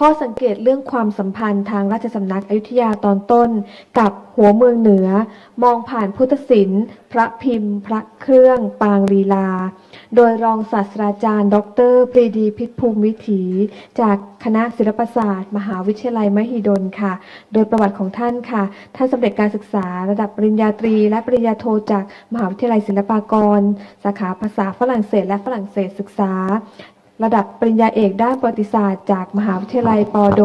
ข้อสังเกตเรื่องความสัมพันธ์ทางราชสำนักอยุธยาตอนต้น กับหัวเมืองเหนือ มองผ่านพุทธศิลป์ พระพิมพ์ พระเครื่อง ปางลีลา โดยรองศาสตราจารย์ ดรปรีดีพิษภูมิวิถี จากคณะศิลปศาสตร์ มหาวิทยาลัยมหิดลค่ะ โดยประวัติของท่านค่ะ ท่านสำเร็จการศึกษาระดับปริญญาตรี และปริญญาโทจากมหาวิทยาลัยศิลปากร สาขาภาษาฝรั่งเศสและฝรั่งเศสศึกษา ระดับปริญญาเอกด้านประวัติศาสตร์จากมหาวิทยาลัยปอโด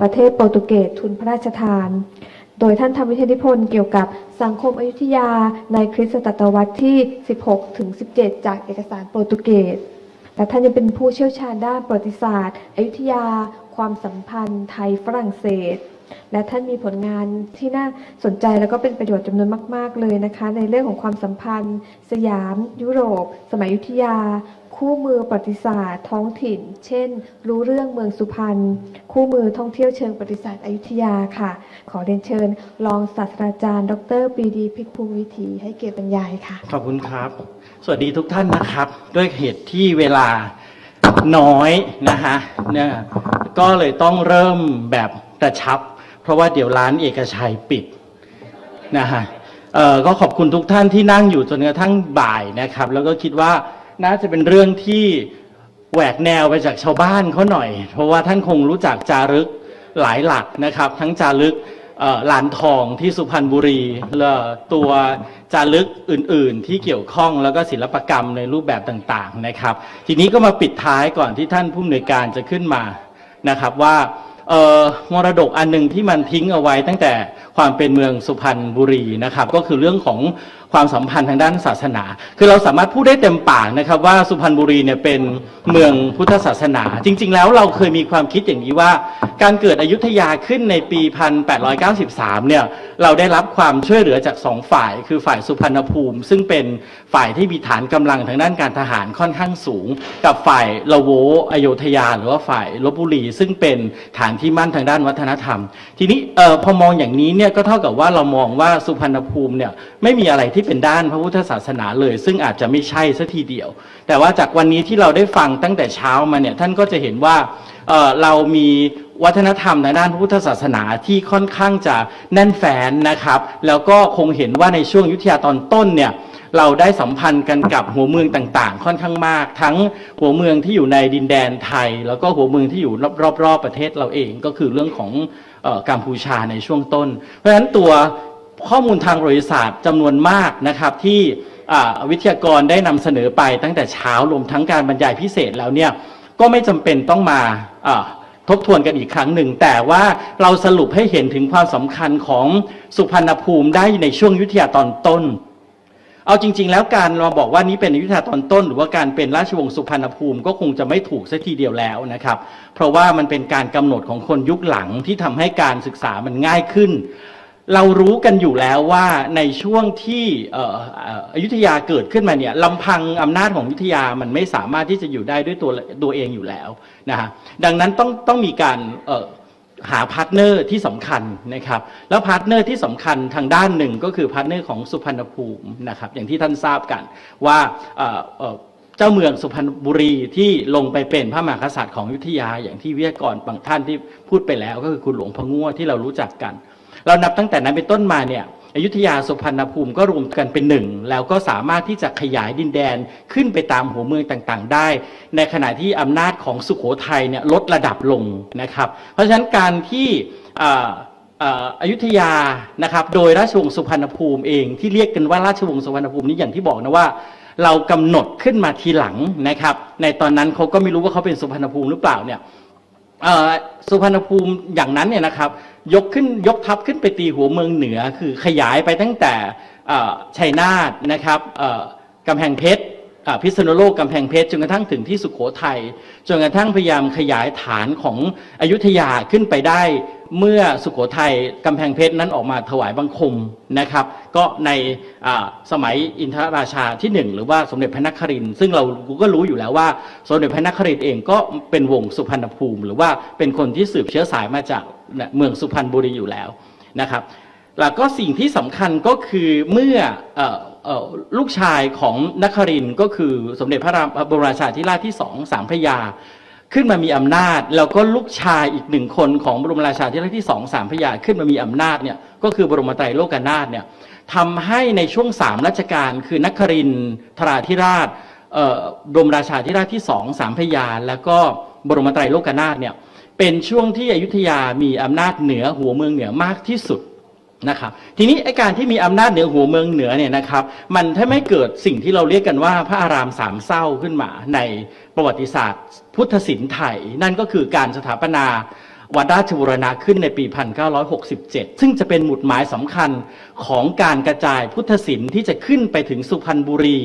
ประเทศโปรตุเกสทุนพระราชทาน โดยท่านทำวิทยานิพนธ์เกี่ยวกับสังคมอยุธยาในคริสตศตวรรษที่ 16 ถึง 17 จากเอกสารโปรตุเกส และท่านยังเป็นผู้เชี่ยวชาญด้านประวัติศาสตร์ อยุธยา ความสัมพันธ์ไทยฝรั่งเศส และท่านมีผลงานที่น่าสนใจแล้วก็เป็นประโยชน์จำนวนมาก ๆ เลยนะคะ ในเรื่องของความสัมพันธ์ สยาม ยุโรป สมัยอยุธยา คู่มือประวัติศาสตร์ท้องถิ่น เช่น รู้เรื่องเมืองสุพรรณคู่มือท่องเที่ยวเชิงประวัติศาสตร์อยุธยาค่ะ ขอเรียนเชิญ รองศาสตราจารย์ ดรปรีดีพิกภูมิวิถีให้เกียรติบรรยายค่ะ ขอบคุณครับ สวัสดีทุกท่านนะครับ ด้วยเหตุที่เวลาน้อยนะฮะเนี่ยก็เลยต้องเริ่มแบบกระชับ เพราะว่าเดี๋ยวร้านเอกชัยปิดนะฮะเอ่อก็ขอบคุณทุกท่านที่นั่งอยู่จนกระทั่งบ่ายนะครับ แล้วก็คิดว่าน่าจะเป็นเรื่องที่แหวกแนวไปจากชาวบ้านเขาหน่อย เพราะว่าท่านคงรู้จักจารึกหลายหลักนะครับ ทั้งจารึกเอ่อลานทองที่สุพรรณบุรีและตัวจารึกอื่น ๆ ที่เกี่ยวข้องแล้วก็ศิลปกรรมในรูปแบบต่าง ๆ นะครับ ทีนี้ก็มาปิดท้ายก่อนที่ท่านผู้อำนวยการจะขึ้นมานะครับว่า มรดกอันหนึ่งที่มันทิ้งเอาไว้ตั้งแต่ความเป็นเมืองสุพรรณบุรีนะครับ ก็คือเรื่องของความสัมพันธ์ทางด้านศาสนา คือเราสามารถพูดได้เต็มปากนะครับว่าสุพรรณบุรีเนี่ยเป็นเมืองพุทธศาสนา จริง ๆ แล้วเราเคยมีความคิดอย่างนี้ว่า การเกิดอยุธยาขึ้นในปี 1893 เนี่ยเราได้รับความช่วยเหลือจากสองฝ่าย คือฝ่ายสุพรรณภูมิ ซึ่งเป็นฝ่ายที่มีฐานกำลังทางด้านการทหารค่อนข้างสูง กับฝ่ายละโวอโยธยา หรือว่าฝ่ายลบบุรี ซึ่งเป็นฐานที่มั่นทางด้านวัฒนธรรม ทีนี้เออพอมองอย่างนี้เนี่ยก็เท่ากับว่าเรามองว่าสุพรรณภูมิเนี่ยไม่มีอะไรที่เป็นด้านพระพุทธศาสนาเลย ซึ่งอาจจะไม่ใช่สัทีเดียว แต่ว่าจากวันนี้ที่เราได้ฟังตั้งแต่เช้ามาเนี่ยท่านก็จะเห็นว่าเอ่อเรามีวัฒนธรรมในด้านพระพุทธศาสนาที่ค่อนข้างจะแน่นแฟ้นนะครับ แล้วก็คงเห็นว่าในช่วงยุทธยาตอนต้นเนี่ย เราได้สัมพันธ์กันกับหัวเมืองต่างๆ ค่อนข้างมาก ทั้งหัวเมืองที่อยู่ในดินแดนไทย แล้วก็หัวเมืองที่อยู่รอบๆประเทศเราเองก็คือเรื่องของออกัมพูชาในช่วงต้น เพราะฉะนั้นตัวข้อมูลทางประวัติศาสตร์จำนวนมากนะครับที่วิทยากรได้นำเสนอไปตั้งแต่เช้ารวมทั้งการบรรยายพิเศษแล้วเนี่ยก็ไม่จำเป็นต้องมาทบทวนกันอีกครั้งหนึ่ง แต่ว่าเราสรุปให้เห็นถึงความสำคัญของสุพรรณภูมิได้ในช่วงยุทธยาตอนต้น เอาจริง ๆ แล้วการเราบอกว่านี้เป็นอยุธยาตอนต้น หรือว่าการเป็นราชวงศ์สุพรรณภูมิก็คงจะไม่ถูกสัทีเดียวแล้วนะครับ เพราะว่ามันเป็นการกำหนดของคนยุคหลังที่ทำให้การศึกษามันง่ายขึ้น เรารู้กันอยู่แล้วว่าในช่วงที่อยุธยาเกิดขึ้นมาเนี่ยลำพังอำนาจของอยุธยามันไม่สามารถที่จะอยู่ได้ด้วยตัวตัวเองอยู่แล้วนะฮะดังนั้นต้องต้องมีการ หาพาร์ทเนอร์ที่สำคัญนะครับ แล้วพาร์ทเนอร์ที่สำคัญทางด้านหนึ่งก็คือพาร์ทเนอร์ของสุพรรณภูมินะครับอย่างที่ท่านทราบกันว่าเจ้าเมืองสุพรรณบุรีที่ลงไปเป็นพระมหากษัตริย์ของยุทธยา อย่างที่วิทยากรบางท่านที่พูดไปแล้ว ก็คือคุณหลวงพะงั่วที่เรารู้จักกัน เรานับตั้งแต่นั้นเป็นต้นมาเนี่ย อยุธยาสุพรรณภูมิก็รวมกันเป็นหนึ่ง แล้วก็สามารถที่จะขยายดินแดนขึ้นไปตามหัวเมืองต่างๆ ได้ ในขณะที่อำนาจของสุขโขทัยเนี่ยลดระดับลงนะครับ เพราะฉะนั้นการที่อายุธยานะครับโดยราชวงศ์สุพรรณภูมิเองที่เรียกกันว่าราชวงศ์สุพรรณภูมินี้อย่างที่บอกนะว่าเรากำหนดขึ้นมาทีหลังนะครับ ในตอนนั้นเขาก็ไม่รู้ว่าเขาเป็นสุพรรณภูมิหรือเปล่าเนี่ย สุพรรณภูมิอย่างนั้นเนี่ยนะครับ ยกขึ้นยกทัพขึ้นไปตีหัวเมืองเหนือ คือขยายไปตั้งแต่ชัยนาทนะครับกำแพงเพชร พิษณุโลกกำแพงเพชรจนกระทั่งถึงที่สุขโขทัยจนกระทั่งพยายามขยายฐานของอยุธยาขึ้นไปได้ เมื่อสุขโขทัยกำแพงเพชรนั้นออกมาถวายบังคมนะครับ ก็ในสมัยอินทรราชาที่หนึ่งหรือว่าสมเด็จพระนครินทร์ซึ่งเราก็รู้อยู่แล้วว่า สมเด็จพระนครินทร์เองก็เป็นวงศ์สุพรรณภูมิ หรือว่าเป็นคนที่สืบเชื้อสายมาจากเมืองสุพรรณบุรีอยู่แล้วนะครับแล้วก็สิ่งที่สำคัญก็คือเมื่ออ ลูกชายของนครินก็คือสมเด็จพระรามบรมราชาธิราชที่สองสามพระยา ขึ้นมามีอำนาจ แล้วก็ลูกชายอีกหนึ่งคนของบรมราชาธิราชที่สองสามพระยาขึ้นมามีอำนาจเนี่ยก็คือบรมไตรโลกนาถเนี่ยทำให้ในช่วงสามรัชกาลคือนัครินทร์ธราธิราชบรมราชาธิราชที่สองสามพระยา แล้วก็บรมไตรโลกนาถเนี่ยเป็นช่วงที่อยุธยามีอำนาจเหนือหัวเมืองเหนือมากที่สุด นะครับทีนี้ไอการที่มีอำนาจเหนือหัวเมืองเหนือเนี่ยนะครับมันถ้าไม่เกิดสิ่งที่เราเรียกกันว่าพระอารามสามเศร้าขึ้นมาในประวัติศาสตร์ พุทธศิลป์ไทย นั่นก็คือการสถาปนาวัดราชบูรณะขึ้นในปี 1967 ซึ่งจะเป็นหมุดหมายสำคัญของการกระจายพุทธศิลป์ที่จะขึ้นไปถึงสุพรรณบุรี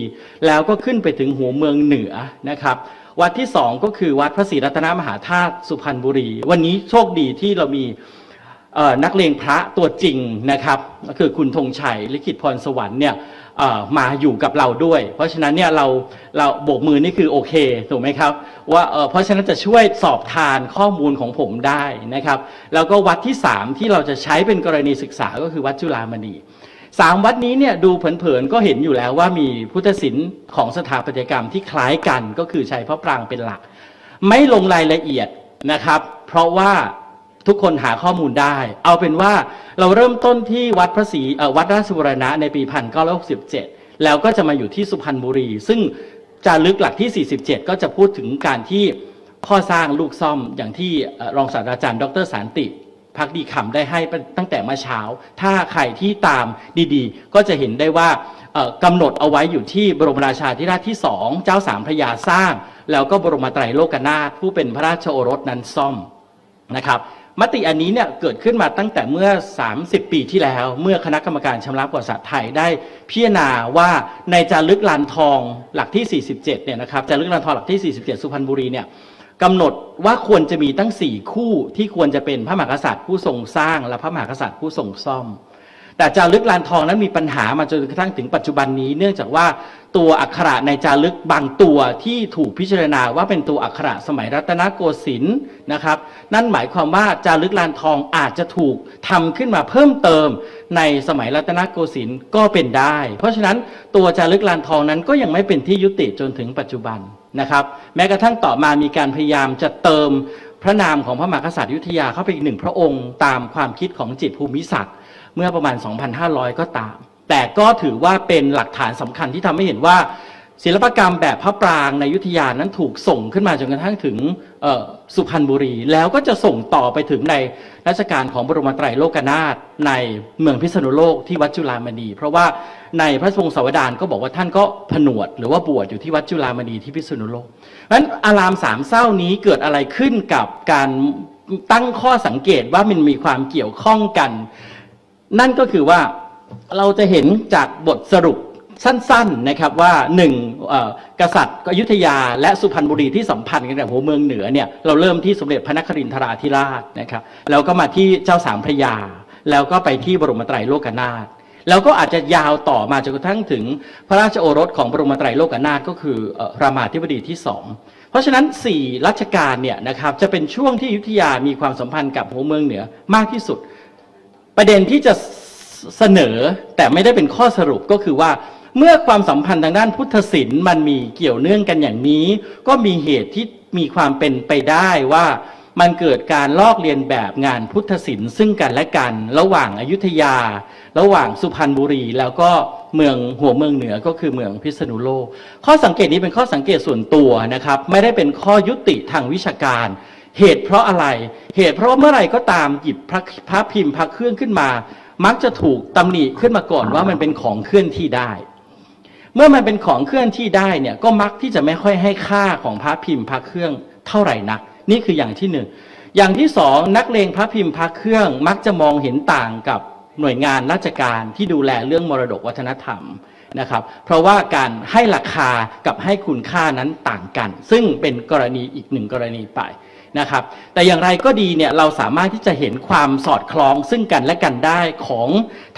แล้วก็ขึ้นไปถึงหัวเมืองเหนือนะครับวัดที่สองก็คือวัดพระศรีรัตนมหาธาตุสุพรรณบุรี วันนี้โชคดีที่เรามี นักเลงพระตัวจริงนะครับก็คือคุณธงชัยลิขิตพรสวรรค์เนี่ยมาอยู่กับเราด้วย เพราะฉะนั้นเนี่ยเราเราโบกมือนี่คือโอเคถูกไหมครับว่าเเพราะฉะนั้นจะช่วยสอบทานข้อมูลของผมได้นะครับ แล้วก็วัดที่ 3 ที่เราจะใช้เป็นกรณีศึกษาก็คือวัดจุฬามณีสามวัดนี้เนี่ยดูเผินๆก็เห็นอยู่แล้วว่ามีพุทธศิลป์ของสถาปัตยกรรมที่คล้ายกันก็คือใช้พระปรางเป็นหลัก ไม่ลงรายละเอียดนะครับ เพราะว่า ทุกคนหาข้อมูลได้ เอาเป็นว่าเราเริ่มต้นที่วัดพระศรีวัดราชบุรณะในปี 1967 แล้วก็จะมาอยู่ที่สุพรรณบุรี ซึ่งจารึกหลักที่ 47 ก็จะพูดถึงการที่พ่อสร้างลูกซ่อมอย่างที่รองศาสตราจารย์ ดรสารติพักดีคำได้ให้ตั้งแต่เมื่อเช้า ถ้าใครที่ตามดีๆ ก็จะเห็นได้ว่ากำหนดเอาไว้อยู่ที่บรมราชาธิราชที่สองเจ้าสามพระยาสร้าง แล้วก็บรมไตรโลกนาถผู้เป็นพระราชโอรสนั้นซ่อมนะครับ มติอันนี้เนี่ยเกิดขึ้นมาตั้งแต่เมื่อ 30 ปีที่แล้ว เมื่อคณะกรรมการชำระประวัติศาสตร์ไทยได้พิจารณาว่าในจารึกลานทองหลักที่ 47 เนี่ยนะครับจารึกลานทองหลักที่ 47 สุพรรณบุรีเนี่ยกำหนดว่าควรจะมีตั้ง 4 คู่ที่ควรจะเป็นพระมหากษัตริย์ผู้ทรงสร้างและพระมหากษัตริย์ผู้ทรงซ่อม แต่จารึกลานทองนั้นมีปัญหามาจนกระทั่งถึงปัจจุบันนี้ เนื่องจากว่าตัวอักขระในจารึกบางตัวที่ถูกพิจารณาว่าเป็นตัวอักขระสมัยรัตนโกสินทร์นะครับ นั่นหมายความว่าจารึกลานทองอาจจะถูกทำขึ้นมาเพิ่มเติมในสมัยรัตนโกสินทร์ก็เป็นได้ เพราะฉะนั้นตัวจารึกลานทองนั้นก็ยังไม่เป็นที่ยุติจนถึงปัจจุบันนะครับ แม้กระทั่งต่อมามีการพยายามจะเติมพระนามของพระมหากษัตริย์ยุทธยาเข้าไปอีกหนึ่งพระองค์ ตามความคิดของจิตรภูมิศักดิ์ เมื่อประมาณ 2,500 ก็ตาม แต่ก็ถือว่าเป็นหลักฐานสำคัญที่ทำให้เห็นว่า ศิลปกรรมแบบพระปรางในยุทธยานั้นถูกส่งขึ้นมาจนกระทั่งถึงสุพรรณบุรี แล้วก็จะส่งต่อไปถึงในรัชกาลของบรมไตรโลกนาถในเมืองพิษณุโลกที่วัดจุฬามณี เพราะว่าในพระทรงสาวดารก็บอกว่าท่านก็ผนวด หรือว่าบวชอยู่ที่วัดจุฬามณีที่พิษณุโลกเพราะฉะนั้นอารามสามเศร้านี้เกิดอะไรขึ้นกับการตั้งข้อสังเกตว่ามันมีความเกี่ยวข้องกัน นั่นก็คือว่าเราจะเห็นจากบทสรุปสั้นๆนะครับว่าหนึ่งกษัตริย์อยุธยาและสุพรรณบุรีที่สัมพันธ์กันกับหัวเมืองเหนือเนี่ยเราเริ่มที่สมเด็จพระนครินทราธิราชนะครับแล้วก็มาที่เจ้าสามพระยา แล้วก็ไปที่บรมไตรโลกนาถแล้วก็อาจจะยาวต่อมาจนกระทั่งถึงพระราชโอรสของบรมไตรโลกนาถก็คือเอ่อรามาธิบดีที่สองเพราะฉะนั้น 4 รัชกาลเนี่ยนะครับจะเป็นช่วงที่อยุธยามีความสัมพันธ์กับหัวเมืองเหนือมากที่สุด ประเด็นที่จะเสนอแต่ไม่ได้เป็นข้อสรุปก็คือว่า เมื่อความสัมพันธ์ทางด้านพุทธศิลป์มันมีเกี่ยวเนื่องกันอย่างนี้ ก็มีเหตุที่มีความเป็นไปได้ว่ามันเกิดการลอกเลียนแบบงานพุทธศิลป์ซึ่งกันและกัน ระหว่างอายุทยา ระหว่างสุพรรณบุรี แล้วก็เมืองหัวเมืองเหนือก็คือเมืองพิษณุโลก ข้อสังเกตนี้เป็นข้อสังเกตส่วนตัวนะครับ ไม่ได้เป็นข้อยุติทางวิชาการ เหตุเพราะอะไร เหตุเพราะว่าเมื่อไหร่ก็ตามหยิบพระพระพิมพ์พระเครื่องขึ้นมา มักจะถูกตำหนิขึ้นมาก่อนว่ามันเป็นของเคลื่อนที่ได้ เมื่อมันเป็นของเคลื่อนที่ได้เนี่ยก็มักที่จะไม่ค่อยให้ค่าของพระพิมพ์พระเครื่องเท่าไหร่นัก นี่คืออย่างที่หนึ่งอย่างที่สองนักเลงพระพิมพ์พระเครื่องมักจะมองเห็นต่างกับหน่วยงานราชการที่ดูแลเรื่องมรดกวัฒนธรรมนะครับ เพราะว่าการให้ราคากับให้คุณค่านั้นต่างกัน ซึ่งเป็นกรณีอีกหนึ่งกรณีไป นะครับ แต่อย่างไรก็ดีเนี่ยเราสามารถที่จะเห็นความสอดคล้องซึ่งกันและกันได้ของ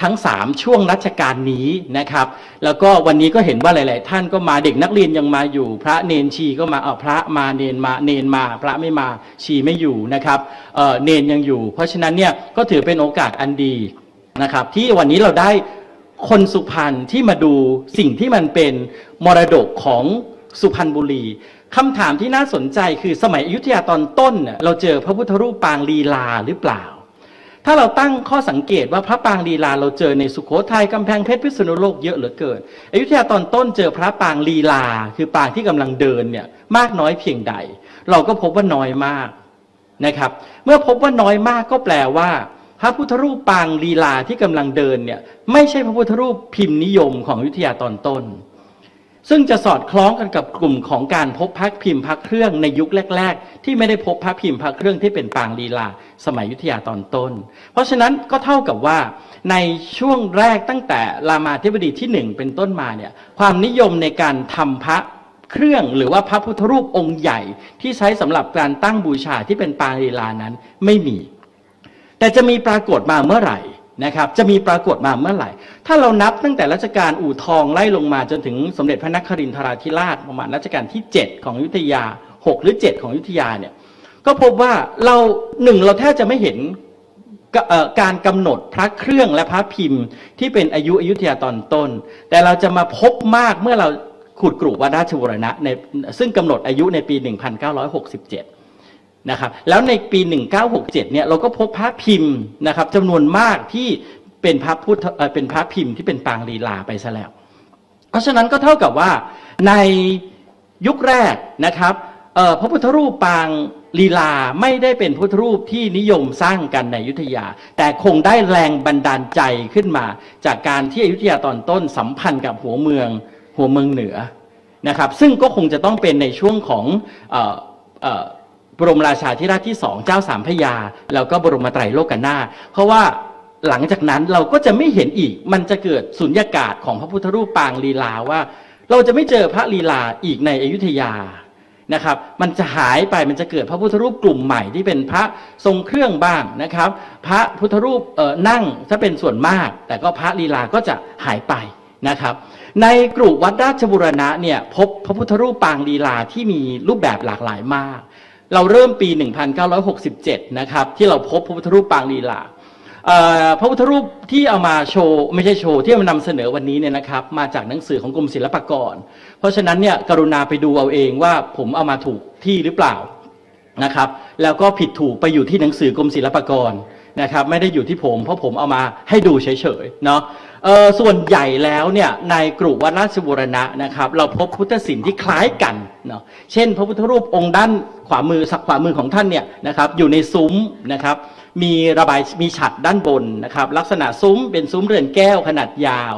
ทั้ง 3 ช่วงรัชกาลนี้นะครับ แล้วก็วันนี้ก็เห็นว่าหลาย ๆ ท่านก็มาเด็กนักเรียนยังมาอยู่ พระเนนชีก็มาเออพระมาเนนมาเนนมา พระไม่มาชีไม่อยู่นะครับเออเนนยังอยู่ เพราะฉะนั้นเนี่ยก็ถือเป็นโอกาสอันดีนะครับ ที่วันนี้เราได้คนสุพรรณที่มาดูสิ่งที่มันเป็นมรดกของสุพรรณบุรี คำถามที่น่าสนใจคือสมัยอยุธยาตอนต้นเราเจอพระพุทธรูปปางลีลาหรือเปล่า ถ้าเราตั้งข้อสังเกตว่าพระปางลีลาเราเจอในสุโขทัยกำแพงเพชรพิษณุโลกเยอะเหลือเกินอยุธยาตอนต้นเจอพระปางลีลา คือปางที่กำลังเดินเนี่ยมากน้อยเพียงใด เราก็พบว่าน้อยมากนะครับ เมื่อพบว่าน้อยมากก็แปลว่าพระพุทธรูปปางลีลาที่กำลังเดินเนี่ยไม่ใช่พระพุทธรูปพิมพ์นิยมของอยุธยาตอนต้น ซึ่งจะสอดคล้องกันกับกลุ่มของการพบพระพิมพ์พระเครื่องในยุคแรก ๆ ที่ไม่ได้พบพระพิมพ์พระเครื่องที่เป็นปางลีลา สมัยยุทธยาตอนต้น เพราะฉะนั้นก็เท่ากับว่าในช่วงแรกตั้งแต่รามาธิบดีที่หนึ่งเป็นต้นมาเนี่ยความนิยมในการทำพระเครื่องหรือว่าพระพุทธรูปองค์ใหญ่ที่ใช้สำหรับการตั้งบูชาที่เป็นปางลีลานั้นไม่มี แต่จะมีปรากฏมาเมื่อไหร่ นะครับจะมีปรากฏมาเมื่อไหร่ ถ้าเรานับตั้งแต่รัชกาลอู่ทองไล่ลงมาจนถึงสมเด็จพระนครินทราธิราชประมาณรัชกาลที่ 7 ของยุทธยา 6 หรือ 7 ของยุทธยาเนี่ยก็พบว่าเราหนึ่งเราแทบจะไม่เห็นการกำหนดพระเครื่องและพระพิมพ์ ที่เป็นอายุอยุธยาตอนต้น แต่เราจะมาพบมากเมื่อเราขุดกรุวัดราชบุรณะในซึ่งกำหนดอายุในปี 1967 นะครับแล้วในปี 1967เนี่ยเราก็พบพระพิมพ์นะครับจำนวนมากที่เป็นพระพุทธเป็นพระพิมพ์ที่เป็นปางลีลาไปซะแล้ว เพราะฉะนั้นก็เท่ากับว่าในยุคแรกนะครับพระพุทธรูปปางลีลาไม่ได้เป็นพุทธรูปที่นิยมสร้างกันในอยุธยา แต่คงได้แรงบันดาลใจขึ้นมา จากการที่อยุธยาตอนต้นสัมพันธ์กับหัวเมืองหัวเมืองเหนือนะครับซึ่งก็คงจะต้องเป็นในช่วงของออ บรมราชาธิราชที่สองเจ้าสามพยา แล้วก็บรมไตรโลกนาถเพราะว่าหลังจากนั้นเราก็จะไม่เห็นอีก มันจะเกิดสุญญากาศของพระพุทธรูปปางลีลาว่า เราจะไม่เจอพระลีลาอีกในอยุธยานะครับ มันจะหายไปมันจะเกิดพระพุทธรูปกลุ่มใหม่ที่เป็นพระทรงเครื่องบ้างนะครับ พระพุทธรูปเออนั่งถ้าเป็นส่วนมาก แต่ก็พระลีลาก็จะหายไปนะครับ ในกรุวัดราชบุรณะเนี่ยพบพระพุทธรูปปางลีลาที่มีรูปแบบหลากหลายมาก เราเริ่มปี 1967 นะครับ ที่เราพบพระพุทธรูปปางลีลาพระพุทธรูปที่เอามาโชว์ไม่ใช่โชว์ที่เอามานำเสนอวันนี้เนี่ยนะครับ มาจากหนังสือของกรมศิลปากร เพราะฉะนั้นเนี่ยกรุณาไปดูเอาเองว่าผมเอามาถูกที่หรือเปล่านะครับ แล้วก็ผิดถูกไปอยู่ที่หนังสือกรมศิลปากรนะครับ ไม่ได้อยู่ที่ผม เพราะผมเอามาให้ดูเฉยๆเนาะ เออส่วนใหญ่แล้วเนี่ยในกรุวัดราชบุรณะนะครับ เราพบพุทธศิลป์ที่คล้ายกันเนาะเช่น พระพุทธรูปองค์ด้านขวามือซักขวามือของท่านเนี่ยนะครับอยู่ในซุ้มนะครับ มีระบายมีฉัดด้านบนนะครับ ลักษณะซุ้มเป็นซุ้มเรือนแก้วขนาดยาว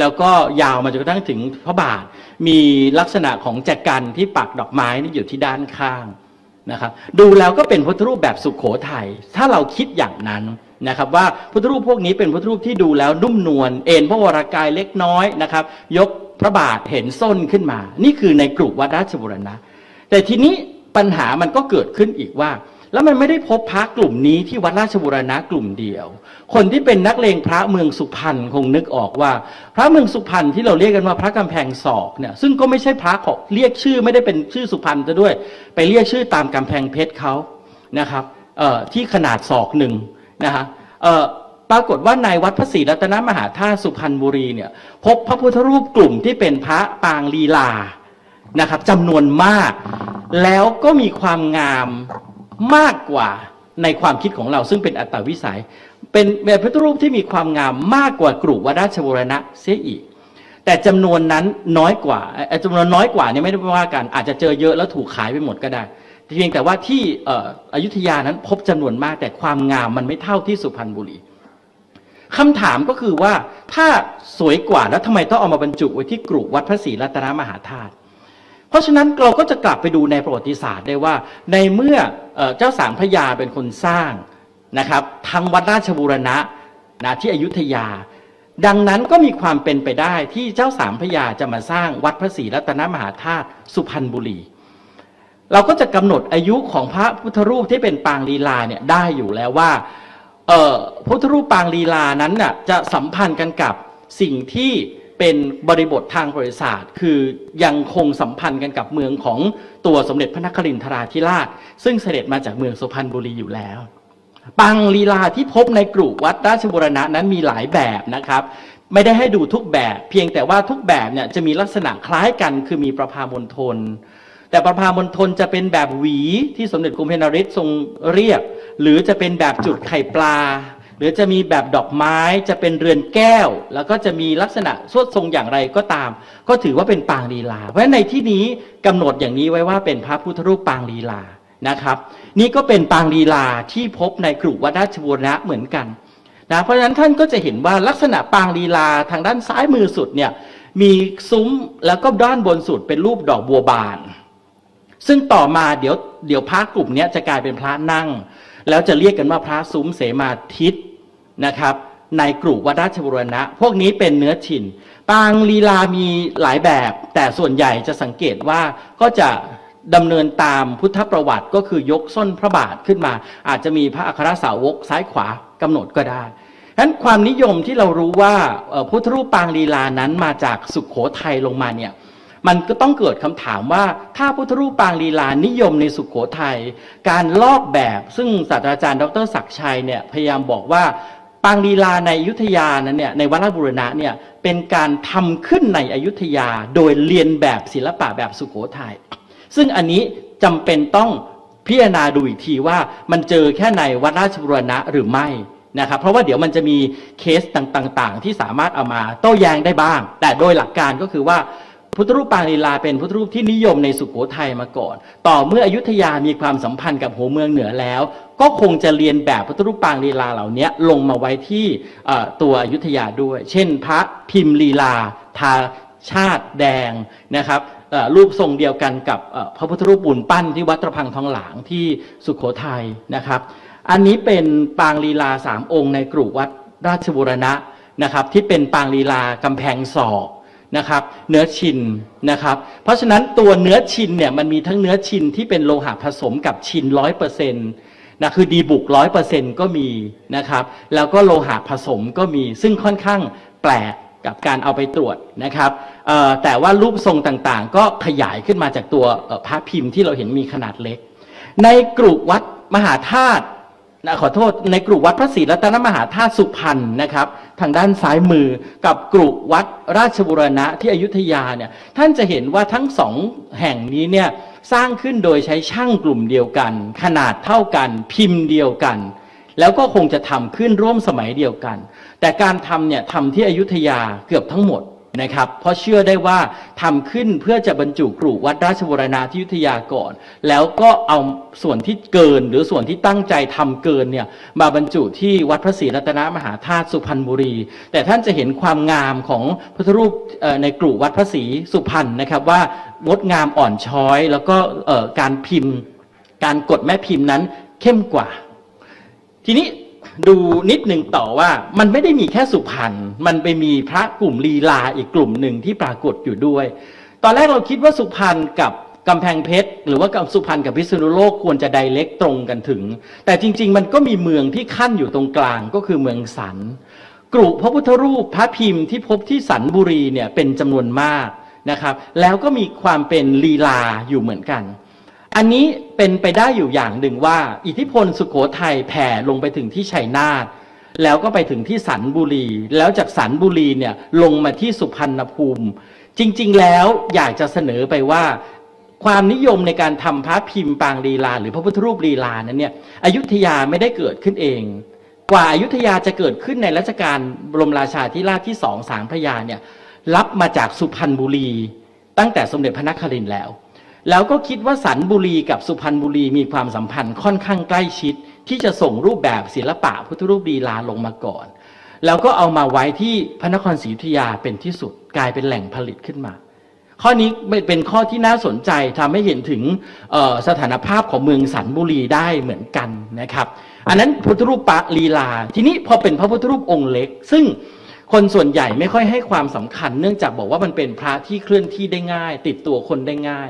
แล้วก็ยาวมาจนกระทั่งถึงพระบาท มีลักษณะของแจกันที่ปักดอกไม้นี่อยู่ที่ด้านข้างนะครับ ดูแล้วก็เป็นพุทธรูปแบบสุขโขทัยถ้าเราคิดอย่างนั้น นะครับว่าพุทธรูปพวกนี้เป็นพุทธรูปที่ดูแล้วนุ่มนวลเอ็นพระวรากายเล็กน้อยนะครับ ยกพระบาทเห็นส้นขึ้นมา นี่คือในกรุวัดราชบุรณะ แต่ทีนี้ปัญหามันก็เกิดขึ้นอีกว่า แล้วมันไม่ได้พบพระกลุ่มนี้ที่วัดราชบุรณะกลุ่มเดียว คนที่เป็นนักเลงพระเมืองสุพรรณคงนึกออกว่า พระเมืองสุพรรณที่เราเรียกกันว่าพระกำแพงศอกเนี่ยซึ่งก็ไม่ใช่พระของเรียกชื่อไม่ได้เป็นชื่อสุพรรณจะด้วย ไปเรียกชื่อตามกำแพงเพชรเขานะครับที่ขนาดศอกหนึ่ง นะฮะปรากฏว่าในวัดพระศรีรัตนมหาธาตุสุพรรณบุรีเนี่ยพบพระพุทธรูปกลุ่มที่เป็นพระปางลีลานะครับจำนวนมาก แล้วก็มีความงามมากกว่าในความคิดของเราซึ่งเป็นอัตตวิสัย เป็นเป็นพระพุทธรูปที่มีความงามมากกว่ากรุวัดราชบูรณะเสียอีก แต่จำนวนนั้นน้อยกว่าจำนวนน้อยกว่าเนี่ยไม่ได้ว่ากันอาจจะเจอเยอะแล้วถูกขายไปหมดก็ได้ เพียงแต่ว่าที่อยุธยานั้นพบจำนวนมากแต่ความงามมันไม่เท่าที่สุพรรณบุรีคำถามก็คือว่าถ้าสวยกว่าแล้วทำไมต้องเอามาบรรจุไว้ที่กรุวัดพระศรีรัตนมหาธาตุเพราะฉะนั้นเราก็จะกลับไปดูในประวัติศาสตร์ได้ว่า ในเมื่อเออเจ้าสามพระยาเป็นคนสร้างนะครับทางวัดราชบูรณะนะที่อยุธยา ดังนั้นก็มีความเป็นไปได้ที่เจ้าสามพระยาจะมาสร้างวัดพระศรีรัตนมหาธาตุสุพรรณบุรี เราก็จะกำหนดอายุของพระพุทธรูปที่เป็นปางลีลาเนี่ยได้อยู่แล้วว่าเอ่อพุทธรูปปางลีลานั้นน่ะจะสัมพันธ์กันกับสิ่งที่เป็นบริบททางประวัติศาสตร์ คือยังคงสัมพันธ์กันกับเมืองของตัวสมเด็จพระนครินทราธิราช ซึ่งเสด็จมาจากเมืองสุพรรณบุรีอยู่แล้วปางลีลาที่พบในกรุวัดราชบุรณะนั้นมีหลายแบบนะครับไม่ได้ให้ดูทุกแบบ เพียงแต่ว่าทุกแบบเนี่ยจะมีลักษณะคล้ายกันคือมีประพามณฑล แต่ประพามณฑลจะเป็นแบบหวีที่สมเด็จกรมเพนริศทรงเรียก หรือจะเป็นแบบจุดไข่ปลา หรือจะมีแบบดอกไม้จะเป็นเรือนแก้ว แล้วก็จะมีลักษณะสวดทรงอย่างไรก็ตาม ก็ถือว่าเป็นปางลีลา เพราะฉะนั้นในที่นี้กำหนดอย่างนี้ไว้ว่าเป็นพระพุทธรูปปางลีลานะครับ นี่ก็เป็นปางลีลาที่พบในกรุวัดราชบูรณะเหมือนกันนะเพราะฉะนั้นท่านก็จะเห็นว่าลักษณะปางลีลาทางด้านซ้ายมือสุดเนี่ยมีซุ้มแล้วก็ด้านบนสุดเป็นรูปดอกบัวบาน ซึ่งต่อมาเดี๋ยวเดี๋ยวพระกลุ่มนี้จะกลายเป็นพระนั่ง แล้วจะเรียกกันว่าพระซุ้มเสมาทิศนะครับ ในกรุวัดราชบุรณะ พวกนี้เป็นเนื้อชินปางลีลามีหลายแบบ แต่ส่วนใหญ่จะสังเกตว่าก็จะดำเนินตามพุทธประวัติก็คือยกส้นพระบาทขึ้นมา อาจจะมีพระอัครสาวกซ้ายขวากำหนดก็ได้ฉะนั้นความนิยมที่เรารู้ว่าพุทธรูปปางลีลานั้นมาจากสุขโขทัยลงมาเนี่ย มันก็ต้องเกิดคำถามว่า ถ้าพุทธรูปปางลีลานิยมในสุขโขทัยการลอกแบบซึ่งศาสตราจารย์ดรศักชัยเนี่ยพยายามบอกว่าปางลีลาในอยุธยานั้นเนี่ยในวัดราชบุรณะเนี่ยเป็นการทำขึ้นในอยุธยาโดยเรียนแบบศิลปะแบบสุขโขทัยซึ่งอันนี้จำเป็นต้องพิจารณาดูอีกทีว่ามันเจอแค่ในวัดราชบุรณะหรือไม่นะครับเพราะว่าเดี๋ยวมันจะมีเคสต่างๆ ที่สามารถเอามาโต้แย้งได้บ้าง แต่โดยหลักการก็คือว่า พุทธรูปปางลีลาเป็นพุทธรูปที่นิยมในสุโขทัยมาก่อน ต่อเมื่ออยุธยามีความสัมพันธ์กับหัวเมืองเหนือแล้ว ก็คงจะเรียนแบบพุทธรูปปางลีลาเหล่านี้ลงมาไว้ที่ตัวอยุธยาด้วย เช่น พระพิมพ์ลีลา ทาชาติแดงนะครับรูปทรงเดียวกันกับพระพุทธรูปบุญปั้นที่วัดตระพังทองหลางที่สุโขทัยนะครับ อันนี้เป็นปางลีลาสามองค์ในกรุวัดราชบุรณะนะครับที่เป็นปางลีลากำแพงศอก นะครับเนื้อชินนะครับ เพราะฉะนั้นตัวเนื้อชินเนี่ยมันมีทั้งเนื้อชินที่เป็นโลหะผสมกับชินร้อยเปอร์เซ็นต์นะคือดีบุกร้อยเปอร์เซ็นต์ก็มีนะครับ แล้วก็โลหะผสมก็มี ซึ่งค่อนข้างแปลกกับการเอาไปตรวจนะครับแต่ว่ารูปทรงต่างๆ ก็ขยายขึ้นมาจากตัวพระพิมพ์ที่เราเห็นมีขนาดเล็ก ในกรุวัดมหาธาตุ นะขอโทษในกรุวัดพระศรีรัตนมหาธาตุสุพรรณนะครับ ทางด้านซ้ายมือกับกรุวัดราชบุรณะที่อยุธยาเนี่ยท่านจะเห็นว่าทั้งสองแห่งนี้เนี่ยสร้างขึ้นโดยใช้ช่างกลุ่มเดียวกัน ขนาดเท่ากัน พิมพ์เดียวกัน แล้วก็คงจะทำขึ้นร่วมสมัยเดียวกัน แต่การทำเนี่ยทำที่อยุธยาเกือบทั้งหมด นะครับ เพราะเชื่อได้ว่าทำขึ้นเพื่อจะบรรจุกรุวัดราชบุรณาที่ยุธยาก่อน แล้วก็เอาส่วนที่เกินหรือส่วนที่ตั้งใจทำเกินเนี่ยมาบรรจุที่วัดพระศรีรัตนมหาธาตุสุพรรณบุรี แต่ท่านจะเห็นความงามของพุทธรูปในกรุวัดพระศรีสุพรรณนะครับว่างดงามอ่อนช้อย แล้วก็การพิมพ์ การกดแม่พิมพ์นั้นเข้มกว่า ทีนี้ ดูนิดหนึ่งต่อว่ามันไม่ได้มีแค่สุพรรณมันไปมีพระกลุ่มลีลาอีกกลุ่มหนึ่งที่ปรากฏอยู่ด้วย ตอนแรกเราคิดว่าสุพรรณกับกำแพงเพชรหรือว่ากับสุพรรณกับพิษณุโลกควรจะไดเล็กตรงกันถึง แต่จริง ๆ มันก็มีเมืองที่ขั้นอยู่ตรงกลางก็คือเมืองสันกรุพระพุทธรูปพระพิมพ์ที่พบที่สันบุรีเนี่ยเป็นจำนวนมากนะครับ แล้วก็มีความเป็นลีลาอยู่เหมือนกัน อันนี้เป็นไปได้อยู่อย่างหนึ่งว่า อิทธิพลสุโขทัยแผ่ลงไปถึงที่ชัยนาทแล้วก็ไปถึงที่สันบุรี แล้วจากสันบุรีเนี่ยลงมาที่สุพรรณภูมิ จริง ๆ แล้วอยากจะเสนอไปว่า ความนิยมในการทำพระพิมพ์ปางลีลา หรือพระพุทธรูปลีลานั้นเนี่ยอยุธยาไม่ได้เกิดขึ้นเอง กว่าอายุทยาจะเกิดขึ้นในรัชกาลบรมราชาธิราชที่สองสามพระยาเนี่ยรับมาจากสุพรรณบุรี ตั้งแต่สมเด็จพระนครินทร์แล้ว แล้วก็คิดว่าสันบุรีกับสุพรรณบุรีมีความสัมพันธ์ค่อนข้างใกล้ชิด ที่จะส่งรูปแบบศิลปะพุทธรูปลีลาลงมาก่อน แล้วก็เอามาไว้ที่พระนครศรีอยุธยาเป็นที่สุดกลายเป็นแหล่งผลิตขึ้นมา ข้อนี้เป็นข้อที่น่าสนใจทำให้เห็นถึงสถานภาพของเมืองสันบุรีได้เหมือนกันนะครับ อันนั้นพุทธรูปปะลีลา ทีนี้พอเป็นพระพุทธรูปองค์เล็ก ซึ่งคนส่วนใหญ่ไม่ค่อยให้ความสำคัญ เนื่องจากบอกว่ามันเป็นพระที่เคลื่อนที่ได้ง่าย ติดตัวคนได้ง่าย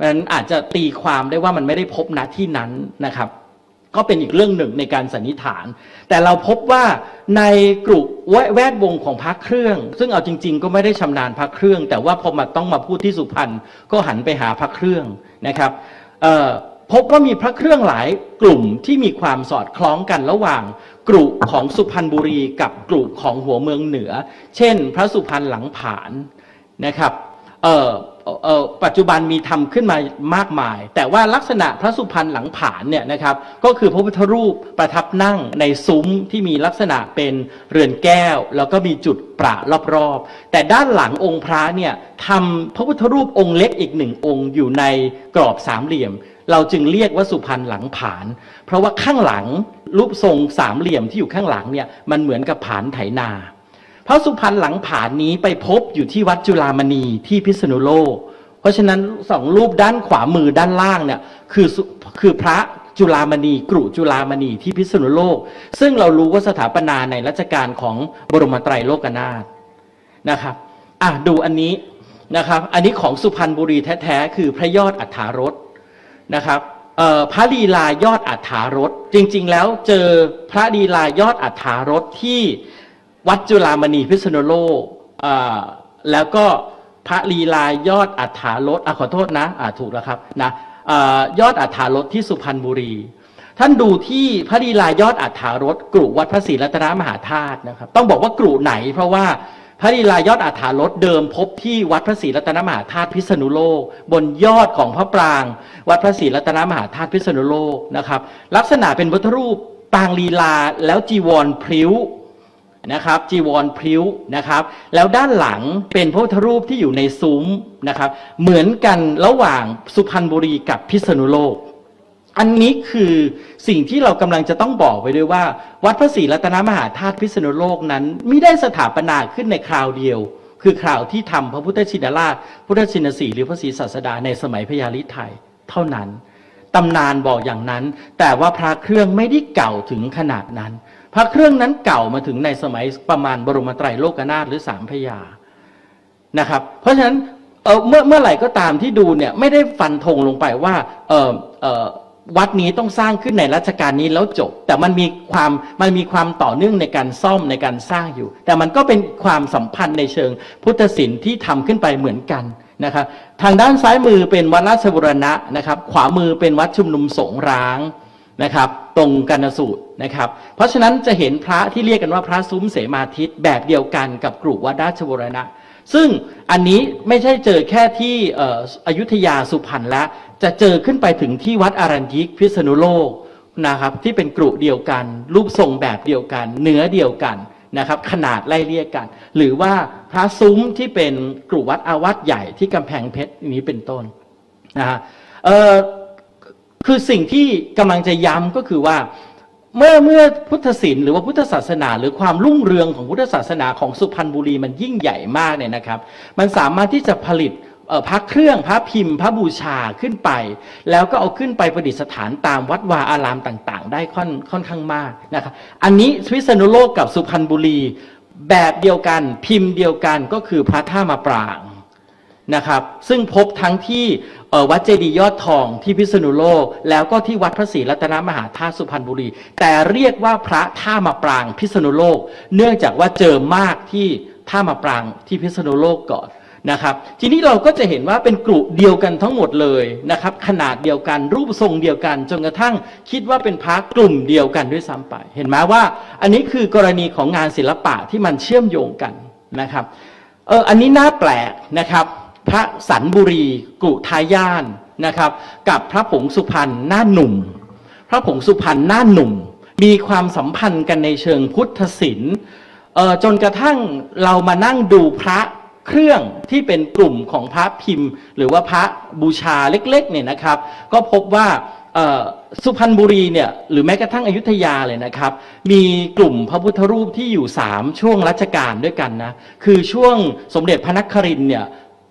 ราะฉะนั้นอาจจะตีความได้ว่ามันไม่ได้พบณที่นั้นนะครับ ก็เป็นอีกเรื่องหนึ่งในการสันนิษฐาน แต่เราพบว่าในกลุ่มแวดวงของพระเครื่อง ซึ่งเอาจริง ๆ ก็ไม่ได้ชำนาญพระเครื่อง แต่ว่าพอมาต้องมาพูดที่สุพรรณก็หันไปหาพระเครื่องนะครับพบว่ามีพระเครื่องหลายกลุ่มที่มีความสอดคล้องกันระหว่างกลุ่มของสุพรรณบุรีกับกลุ่มของหัวเมืองเหนือ เช่น พระสุพรรณหลังผานนะครับ เอ่อ เออปัจจุบันมีทำขึ้นมามากมาย แต่ว่าลักษณะพระสุพรรณหลังผานเนี่ยนะครับก็คือพระพุทธรูปประทับนั่งในซุ้มที่มีลักษณะเป็นเรือนแก้ว แล้วก็มีจุดประรอบๆ แต่ด้านหลังองค์พระเนี่ยทำพระพุทธรูปองค์เล็กอีกหนึ่งองค์อยู่ในกรอบสามเหลี่ยม เราจึงเรียกว่าสุพรรณหลังผาน เพราะว่าข้างหลังรูปทรงสามเหลี่ยมที่อยู่ข้างหลังเนี่ยมันเหมือนกับผานไถนา พระสุพรรณหลังผานนี้ไปพบอยู่ที่วัดจุฬามณีที่พิษณุโลก เพราะฉะนั้นสองรูปด้านขวามือด้านล่างเนี่ยคือคือพระจุฬามณีกรุจุฬามณีที่พิษณุโลก ซึ่งเรารู้ว่าสถาปนาในรัชกาลของบรมไตรโลกนาถนะครับอะดูอันนี้นะครับอันนี้ของสุพรรณบุรีแท้ๆคือพระยอดอัฏฐารสนะครับเอ่อพระลีลายอดอัฏฐารสจริง ๆ แล้วเจอพระลีลายอดอัฏฐารสที่ วัดจุฬามณีพิษณุโลกแล้วก็พระลีลายอดอัฐารสอขอโทษนะอ่าถูกแล้วครับนะอยอดอัฐารสที่สุพรรณบุรี ท่านดูที่พระลีลายอดอัฐารสกรุวัดพระศรีรัตนมหาธาตุนะครับ ต้องบอกว่ากรุไหน เพราะว่าพระลีลายอดอัฐารสเดิมพบที่วัดพระศรีรัตนมหาธาตุพิษณุโลก บนยอดของพระปราง วัดพระศรีรัตนมหาธาตุพิษณุโลกนะครับ ลักษณะเป็นวัตถุรูปปางลีลาแล้วจีวรพริ้ว นะครับจีวรพริ้วนะครับแล้วด้านหลังเป็นพระพุทธรูปที่อยู่ในซุ้มนะครับเหมือนกันระหว่างสุพรรณบุรีกับพิษณุโลก อันนี้คือสิ่งที่เรากำลังจะต้องบอกไว้ด้วยว่า วัดพระศรีรัตนมหาธาตุพิษณุโลกนั้นไม่ได้สถาปนาขึ้นในคราวเดียว คือคราวที่ทำพระพุทธชินราช พุทธชินสีห์หรือพระศรีศาสดาในสมัยพญาลิไทยเท่านั้นตำนานบอกอย่างนั้น แต่ว่าพระเครื่องไม่ได้เก่าถึงขนาดนั้น พระเครื่องนั้นเก่ามาถึงในสมัยประมาณบรมไตรโลกนาถหรือสามพยานะครับ เพราะฉะนั้นเมื่อเมื่อไหร่ก็ตามที่ดูเนี่ยไม่ได้ฟันธงลงไปว่าวัดนี้ต้องสร้างขึ้นในรัชกาลนี้แล้วจบ แต่มันมีความมันมีความต่อเนื่องในการซ่อมในการสร้างอยู่ แต่มันก็เป็นความสัมพันธ์ในเชิงพุทธศิลป์ที่ทำขึ้นไปเหมือนกันนะครับ ทางด้านซ้ายมือเป็นวัดราชบุรณะนะครับ ขวามือเป็นวัดชุมนุมสงร้าง นะครับ ตรงกันสูตรนะครับ เพราะฉะนั้นจะเห็นพระที่เรียกกันว่าพระซุ้มเสมาทิตแบบเดียวกันกับกรุวัดราชบุรณะ ซึ่งอันนี้ไม่ใช่เจอแค่ที่ออยุธยาสุพรรณแล้วจะเจอขึ้นไปถึงที่วัดอารัญยิกพิษณุโลกนะครับที่เป็นกรุเดียวกัน รูปทรงแบบเดียวกัน เนื้อเดียวกันนะครับขนาดไล่เลี่ยกัน หรือว่าพระซุ้มที่เป็นกรุวัดอาวัดใหญ่ที่กำแพงเพชรนี้เป็นต้นนะฮะ คือสิ่งที่กำลังจะย้ำก็คือว่า เมื่อเมื่อพุทธศิลป์หรือว่าพุทธศาสนา หรือความรุ่งเรืองของพุทธศาสนาของสุพรรณบุรีมันยิ่งใหญ่มากเนี่ยนะครับ มันสามารถที่จะผลิตพระเครื่องพระพิมพ์ พระบูชาขึ้นไป แล้วก็เอาขึ้นไปประดิษฐานตามวัดวาอารามต่างๆ ได้ค่อนค่อนข้างมากนะครับอันนี้พิษณุโลกกับสุพรรณบุรีแบบเดียวกันพิมพ์เดียวกันก็คือพระท่ามาปรางนะครับ ซึ่งพบทั้งที่ วัดเจดีย์ยอดทองที่พิษณุโลก แล้วก็ที่วัดพระศรีรัตนมหาธาตุสุพรรณบุรี แต่เรียกว่าพระท่ามาปรางพิษณุโลก เนื่องจากว่าเจอมากที่ท่ามาปรางที่พิษณุโลกก่อนนะครับ ทีนี้เราก็จะเห็นว่าเป็นกลุ่มเดียวกันทั้งหมดเลยนะครับ ขนาดเดียวกันรูปทรงเดียวกัน จนกระทั่งคิดว่าเป็นพระกลุ่มเดียวกันด้วยซ้ำไป เห็นไหมว่า อันนี้คือกรณีของงานศิลปะที่มันเชื่อมโยงกันนะครับเอออันนี้น่าแปลกนะครับ พระสันบุรีกุทายานนะครับ กับพระผงสุพรรณหน้าหนุ่ม พระผงสุพรรณหน้าหนุ่ม มีความสัมพันธ์กันในเชิงพุทธศิลป์จนกระทั่งเรามานั่งดูพระเครื่องที่เป็นกลุ่มของพระพิมพ์ หรือว่าพระบูชาเล็กๆเนี่ยนะครับ ก็พบว่าสุพรรณบุรีเนี่ยหรือแม้กระทั่งอยุธยาเลยนะครับ มีกลุ่มพระพุทธรูปที่อยู่สามช่วงรัชกาลด้วยกันนะ คือช่วงสมเด็จพระนครินเนี่ย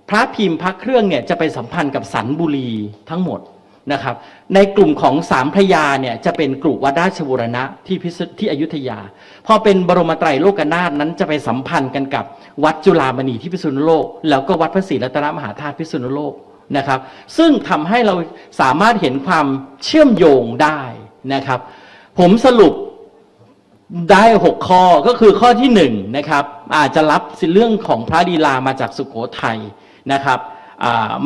พระพิมพ์พระเครื่องเนี่ยจะไปสัมพันธ์กับสันบุรีทั้งหมดนะครับ ในกลุ่มของสามพระยาเนี่ยจะเป็นกลุ่มวัดราชบุรณะที่พิษที่อยุธยา พอเป็นบรมไตรโลกนาถนั้นจะไปสัมพันธ์กันกับวัดจุฬามณีที่พิษณุโลก แล้วก็วัดพระศรีรัตนมหาธาตุพิษณุโลกนะครับ ซึ่งทำให้เราสามารถเห็นความเชื่อมโยงได้นะครับ ผมสรุปได้หกข้อก็คือข้อที่หนึ่งนะครับอาจจะรับเรื่องของพระดีลามาจากสุโขทัย นะครับ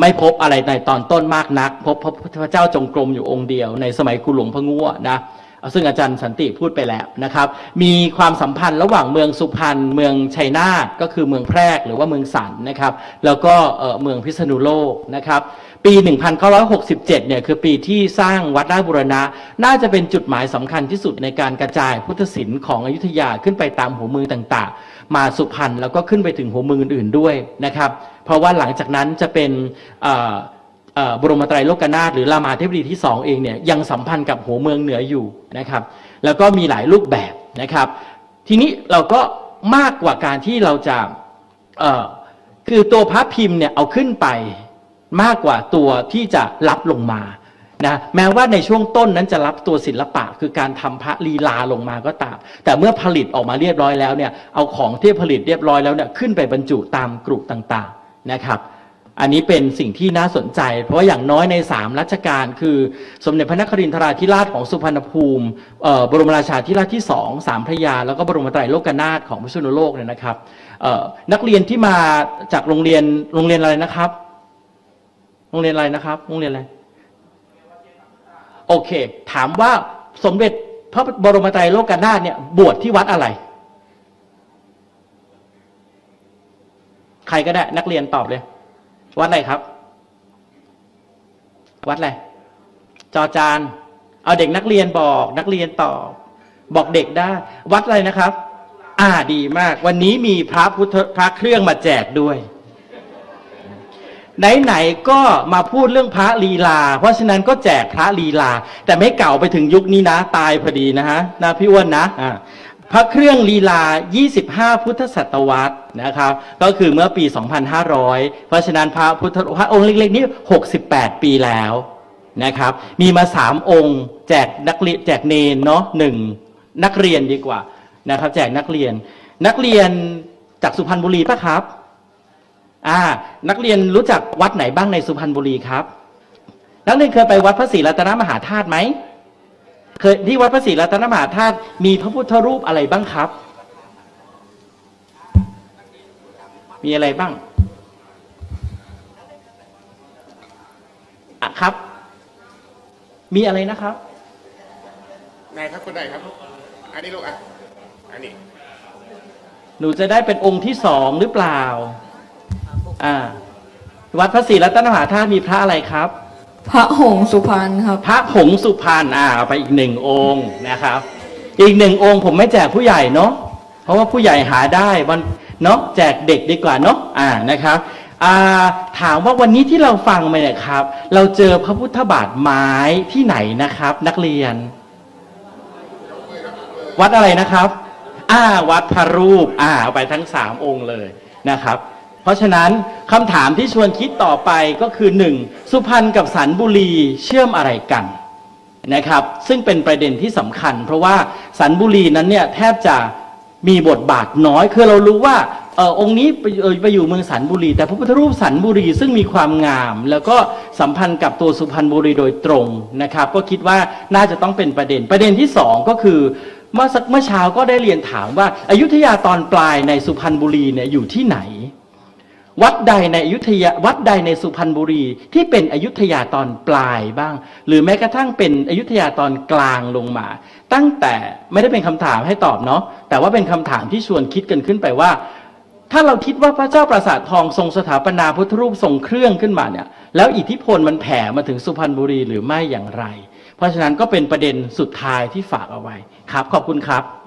ไม่พบอะไรในตอนต้นมากนัก พบพระพุทธเจ้าจงกรมอยู่องค์เดียว ในสมัยกุหลงพระงัวนะซึ่งอาจารย์สันติพูดไปแล้วนะครับ มีความสัมพันธ์ระหว่างเมืองสุพรรณเมืองชัยนาทก็คือเมืองแพรกหรือว่าเมืองสันนะครับ แล้วก็เอ่อเมืองพิษณุโลกนะครับ ปี 1967 เนี่ยคือปีที่สร้างวัดราชบุรณะ น่าจะเป็นจุดหมายสำคัญที่สุดในการกระจายพุทธศิลป์ของอยุธยาขึ้นไปตามหัวเมืองต่างๆ มาสุพรรณแล้วก็ขึ้นไปถึงหัวเมืองอื่นๆด้วยนะครับ เพราะว่าหลังจากนั้นจะเป็นบรมไตรโลกนาถหรือรามาธิบดีที่สองเองเนี่ยยังสัมพันธ์กับหัวเมืองเหนืออยู่นะครับ แล้วก็มีหลายรูปแบบนะครับ ทีนี้เราก็มากกว่าการที่เราจะคือตัวพระพิมพ์เนี่ยเอาขึ้นไปมากกว่าตัวที่จะรับลงมา นะแม้ว่าในช่วงต้นนั้นจะรับตัวศิลปะคือการทำพระลีลาลงมาก็ตาม แต่เมื่อผลิตออกมาเรียบร้อยแล้วเนี่ยเอาของที่ผลิตเรียบร้อยแล้วเนี่ยขึ้นไปบรรจุตามกรุต่างๆนะครับ อันนี้เป็นสิ่งที่น่าสนใจ เพราะอย่างน้อยในสามรัชกาลคือ สมเด็จพระนครินทราธิราชของสุพรรณภูมิบรมราชาธิราชที่สองสามพระยา แล้วก็บรมไตรโลกนาถของพระชนโลกเนี่ยนะครับนักเรียนที่มาจากโรงเรียนโรงเรียนอะไรนะครับ โรงเรียนอะไรนะครับ โรงเรียนอะไร โอเค ถามว่าสมเด็จพระบรมไตรโลกนาถเนี่ยบวชที่วัดอะไร ใครก็ได้ นักเรียนตอบเลย วัดอะไรครับ วัดอะไรจอจานเอาเด็กนักเรียนบอกนักเรียนตอบบอกเด็กได้ วัดอะไรนะครับ อ่าดีมาก วันนี้มีพระพุทธพระเครื่องมาแจกด้วย ไหนๆก็มาพูดเรื่องพระลีลา เพราะฉะนั้นก็แจกพระลีลา แต่ไม่เก่าไปถึงยุคนี้นะตายพอดีนะฮะนะพี่อ้วนนะอ่าพระเครื่องลีลา 25 พุทธศตวรรษนะครับ ก็คือเมื่อปี 2500 เพราะฉะนั้นพระพุทธพระองค์เล็กๆนี้ 68 ปีแล้วนะครับ มีมา 3 องค์แจกนักเรียนแจกเนนเนาะหนึ่งนักเรียนดีกว่านะครับ แจกนักเรียน นักเรียนจากสุพรรณบุรีปะครับ อ่า นักเรียนรู้จักวัดไหนบ้างในสุพรรณบุรีครับ นักเรียนเคยไปวัดพระศรีรัตนมหาธาตุไหมเคยที่วัดพระศรีรัตนมหาธาตุมีพระพุทธรูปอะไรบ้างครับ มีอะไรบ้างอะครับ มีอะไรนะครับนายครับคนใดครับ อันนี้ลูกอะ อันนี้ หนูจะได้เป็นองค์ที่สองหรือเปล่า อ่า วัดพระศรีรัตนมหาธาตุมีพระอะไรครับ พระหงส์สุพรรณครับ พระผงสุพรรณอ่าเอาไปอีกหนึ่งองค์นะครับ อีกหนึ่งองค์ผมไม่แจกผู้ใหญ่เนาะเพราะว่าผู้ใหญ่หาได้วันเนาะแจกเด็กดีกว่าเนาะอ่านะครับอ่าถามว่าวันนี้ที่เราฟังมาเนี่ยครับ เราเจอพระพุทธบาทไม้ที่ไหนนะครับ นักเรียน วัดอะไรนะครับ อ่าวัดพระรูปอ่าเอาไปทั้งสามองค์เลยนะครับ เพราะฉะนั้นคำถามที่ชวนคิดต่อไปก็คือหนึ่งสุพรรณกับสันบุรีเชื่อมอะไรกันนะครับ ซึ่งเป็นประเด็นที่สำคัญ เพราะว่าสันบุรีนั้นเนี่ยแทบจะมีบทบาทน้อย คือเรารู้ว่าออองค์นี้ไปไปอยู่เมืองสันบุรี แต่พระพุทธรูปสันบุรีซึ่งมีความงาม แล้วก็สัมพันธ์กับตัวสุพรรณบุรีโดยตรงนะครับ ก็คิดว่าน่าจะต้องเป็นประเด็นประเด็นที่สองก็คือเมื่อสักเมื่อเช้าก็ได้เรียนถามว่าอายุทยาตอนปลายในสุพรรณบุรีเนี่ยอยู่ที่ไหน วัดใดในอยุธยาวัดใดในสุพรรณบุรี ที่เป็นอยุธยาตอนปลายบ้าง หรือแม้กระทั่งเป็นอยุธยาตอนกลางลงมา ตั้งแต่ไม่ได้เป็นคำถามให้ตอบเนาะแต่ว่าเป็นคำถามที่ชวนคิดกันขึ้นไปว่า ถ้าเราคิดว่าพระเจ้าปราสาททองทรงสถาปนาพุทธรูปทรงเครื่องขึ้นมาเนี่ยแล้วอิทธิพลมันแผ่มาถึงสุพรรณบุรีหรือไม่อย่างไร เพราะฉะนั้นก็เป็นประเด็นสุดท้ายที่ฝากเอาไว้ครับ ขอบคุณครับ